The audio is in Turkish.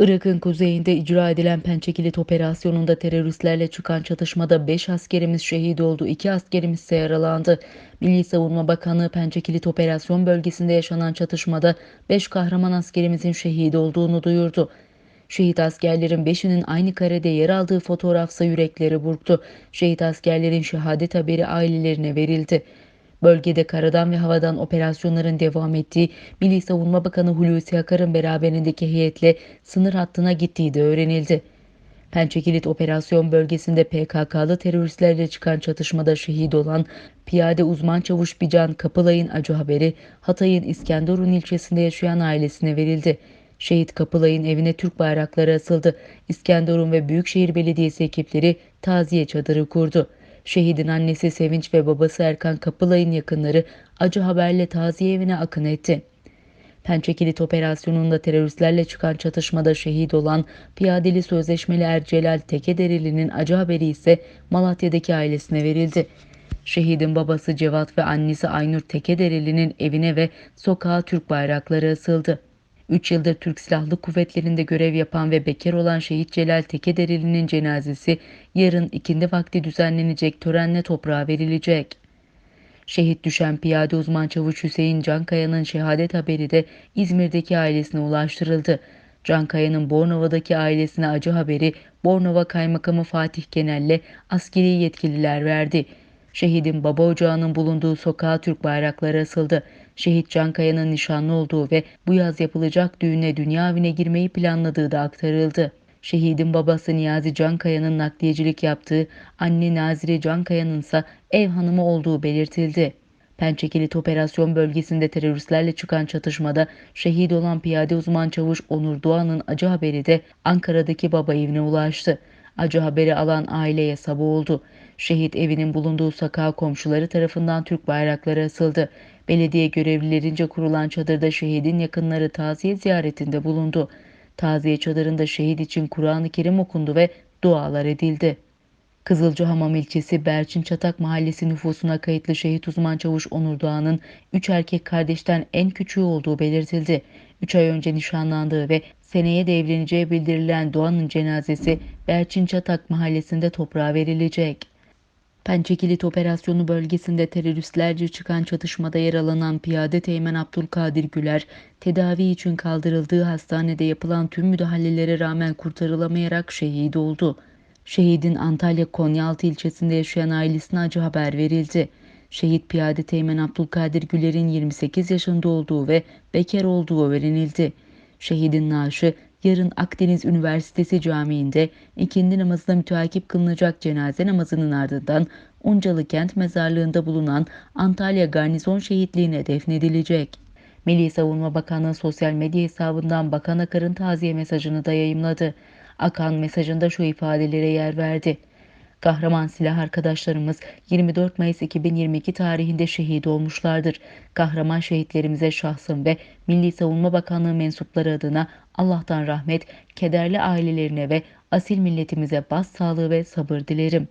Irak'ın kuzeyinde icra edilen Pençekilit operasyonunda teröristlerle çıkan çatışmada 5 askerimiz şehit oldu, 2 askerimiz ise yaralandı. Milli Savunma Bakanlığı Pençekilit operasyon bölgesinde yaşanan çatışmada 5 kahraman askerimizin şehit olduğunu duyurdu. Şehit askerlerin 5'inin aynı karede yer aldığı fotoğrafsa yürekleri burktu. Şehit askerlerin şehadet haberi ailelerine verildi. Bölgede karadan ve havadan operasyonların devam ettiği Milli Savunma Bakanı Hulusi Akar'ın beraberindeki heyetle sınır hattına gittiği de öğrenildi. Pençekilit operasyon bölgesinde PKK'lı teröristlerle çıkan çatışmada şehit olan piyade uzman çavuş Bican Kapılay'ın acı haberi Hatay'ın İskenderun ilçesinde yaşayan ailesine verildi. Şehit Kapılay'ın evine Türk bayrakları asıldı. İskenderun ve Büyükşehir Belediyesi ekipleri taziye çadırı kurdu. Şehidin annesi Sevinç ve babası Erkan Kapılay'ın yakınları acı haberle taziye evine akın etti. Pençekilit operasyonunda teröristlerle çıkan çatışmada şehit olan piyadeli sözleşmeli Ercelal Tekederili'nin acı haberi ise Malatya'daki ailesine verildi. Şehidin babası Cevat ve annesi Aynur Tekederili'nin evine ve sokağa Türk bayrakları asıldı. 3 yıldır Türk Silahlı Kuvvetleri'nde görev yapan ve bekar olan şehit Celal Tekederili'nin cenazesi yarın ikindi vakti düzenlenecek törenle toprağa verilecek. Şehit düşen piyade uzman çavuş Hüseyin Cankaya'nın şehadet haberi de İzmir'deki ailesine ulaştırıldı. Cankaya'nın Bornova'daki ailesine acı haberi Bornova Kaymakamı Fatih Genel'le askeri yetkililer verdi. Şehidin baba ocağının bulunduğu sokağa Türk bayrakları asıldı. Şehit Cankaya'nın nişanlı olduğu ve bu yaz yapılacak düğüne dünya evine girmeyi planladığı da aktarıldı. Şehidin babası Niyazi Cankaya'nın nakliyecilik yaptığı, anne Nazire Cankaya'nın ise ev hanımı olduğu belirtildi. Pençekilit operasyon bölgesinde teröristlerle çıkan çatışmada şehit olan piyade uzman çavuş Onur Doğan'ın acı haberi de Ankara'daki baba evine ulaştı. Acı haberi alan aileye sabah oldu. Şehit evinin bulunduğu sokağa komşuları tarafından Türk bayrakları asıldı. Belediye görevlilerince kurulan çadırda şehidin yakınları taziye ziyaretinde bulundu. Taziye çadırında şehit için Kur'an-ı Kerim okundu ve dualar edildi. Kızılcahamam ilçesi Berçin Çatak Mahallesi nüfusuna kayıtlı şehit uzman çavuş Onur Doğan'ın 3 erkek kardeşten en küçüğü olduğu belirtildi. 3 ay önce nişanlandığı ve seneye de evleneceği bildirilen Doğan'ın cenazesi Berçin Çatak Mahallesi'nde toprağa verilecek. Pençekilit operasyonu bölgesinde teröristlerce çıkan çatışmada yaralanan piyade teğmen Abdülkadir Güler, tedavi için kaldırıldığı hastanede yapılan tüm müdahalelere rağmen kurtarılamayarak şehit oldu. Şehidin Antalya Konyaaltı ilçesinde yaşayan ailesine acı haber verildi. Şehit piyade teğmen Abdülkadir Güler'in 28 yaşında olduğu ve bekar olduğu öğrenildi. Şehidin naaşı yarın Akdeniz Üniversitesi Camii'nde ikindi namazına müteakip kılınacak cenaze namazının ardından Uncalı Kent Mezarlığı'nda bulunan Antalya Garnizon Şehitliği'ne defnedilecek. Milli Savunma Bakanlığı sosyal medya hesabından Bakan Akar'ın taziye mesajını da yayımladı. Akan mesajında şu ifadelere yer verdi. Kahraman silah arkadaşlarımız 24 Mayıs 2022 tarihinde şehit olmuşlardır. Kahraman şehitlerimize şahsım ve Milli Savunma Bakanlığı mensupları adına Allah'tan rahmet, kederli ailelerine ve asil milletimize bas sağlığı ve sabır dilerim.